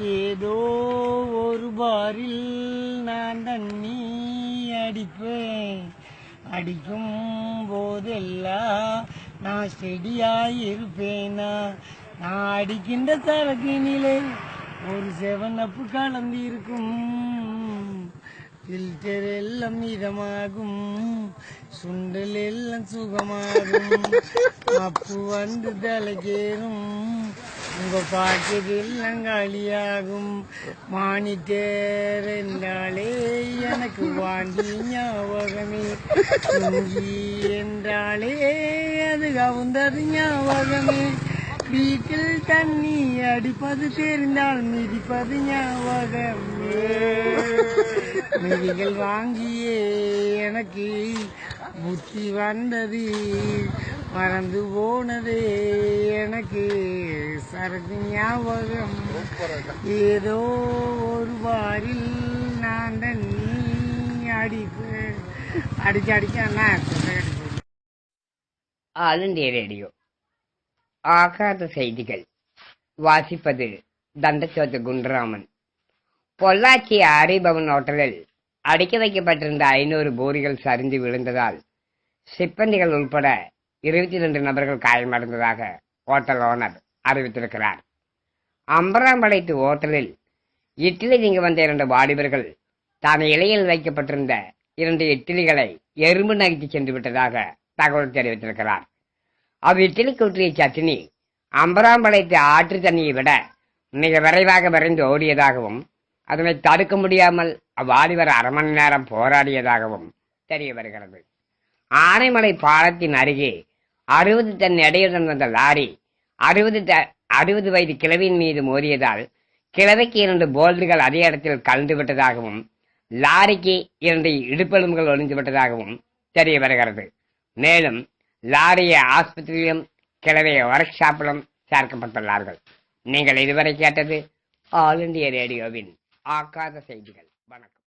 ஏதோ ஒரு பாரில் நான் தண்ணி அடிப்பேன். அடிக்கும் போதெல்லாம் நான் செடியாயிருப்பேனா? நான் அடிக்கின்ற சரக்கினிலே ஒரு செவனப்பு கலந்திருக்கும். ஃபில்டர் எல்லாம் இதமாகும் சுண்டல் எல்லாம் சுகமாகும். அப்பு வந்து தலைக்கேறும் உங்க பாக்கெட் எல்லாம் காலியாகும். மானிட்டர் என்றாலே எனக்கு வாங்கி ஞாபகமே. துங்கி என்றாலே அது கவுந்தது ஞாபகமே. வீட்டில் தண்ணி அடிப்பது தெரிந்தால் மிதிப்பது ஞாபகமே. மிதிகள் வாங்கியே எனக்கு புத்தி வந்தது மறந்து போனது எனக்கு. சரக்கு ஞாபகம் ஏதோ ஒரு வாரில் நான் தண்ணி அடிப்பேன். அடிச்சு அடிச்சா ஆல் ரேடியோ. ஆகாத செய்திகள். வாசிப்பது தண்டச்சோத்து குண்டராமன். பொள்ளாச்சி ஆரிபவன் ஹோட்டலில் அடுக்கி வைக்கப்பட்டிருந்த ஐநூறு போரிகள் சரிந்து விழுந்ததால் சிப்பந்திகள் உட்பட இருபத்தி ரெண்டு நபர்கள் காயமடைந்ததாக ஹோட்டல் ஓனர் அறிவித்திருக்கிறார். அம்பராம்படைத்து ஹோட்டலில் இட்லி திங்க வந்த இரண்டு வாலிபர்கள் தான் இலையில் வைக்கப்பட்டிருந்த இரண்டு இட்லிகளை எறும்பு நகர்த்தி சென்று விட்டதாக தகவல் தெரிவித்திருக்கிறார். அவ்விட்லிக்கு கூற்றிய சட்னி அம்பராம்படைத்து ஆற்று தண்ணியை விட மிக விரைவாக விரைந்து ஓடியதாகவும் அதனை தடுக்க முடியாமல் அவ்வாலிபர் அரை மணி நேரம் போராடியதாகவும் தெரிய வருகிறது. ஆனைமலை பாலத்தின் அருகே அறுபது டன் எடையுடன் வந்த லாரி அறுபது ட- அறுபது வயது கிழவியின் மீது மோதியதால் கிழவைக்கு இரண்டு போல்டுகள் அதே இடத்தில் கலந்து விட்டதாகவும் லாரிக்கு இரண்டு இடுப்பெலும்புகள் ஒளிந்து விட்டதாகவும் தெரிய வருகிறது. மேலும் லாரியை ஆஸ்பத்திரியிலும் கிழவையை ஒர்க் ஷாப்பிலும் சேர்க்கப்பட்டுள்ளார்கள். நீங்கள் இதுவரை கேட்டது ஆல் இண்டியா ரேடியோவின் ஆக்காத செய்திகள். வணக்கம்.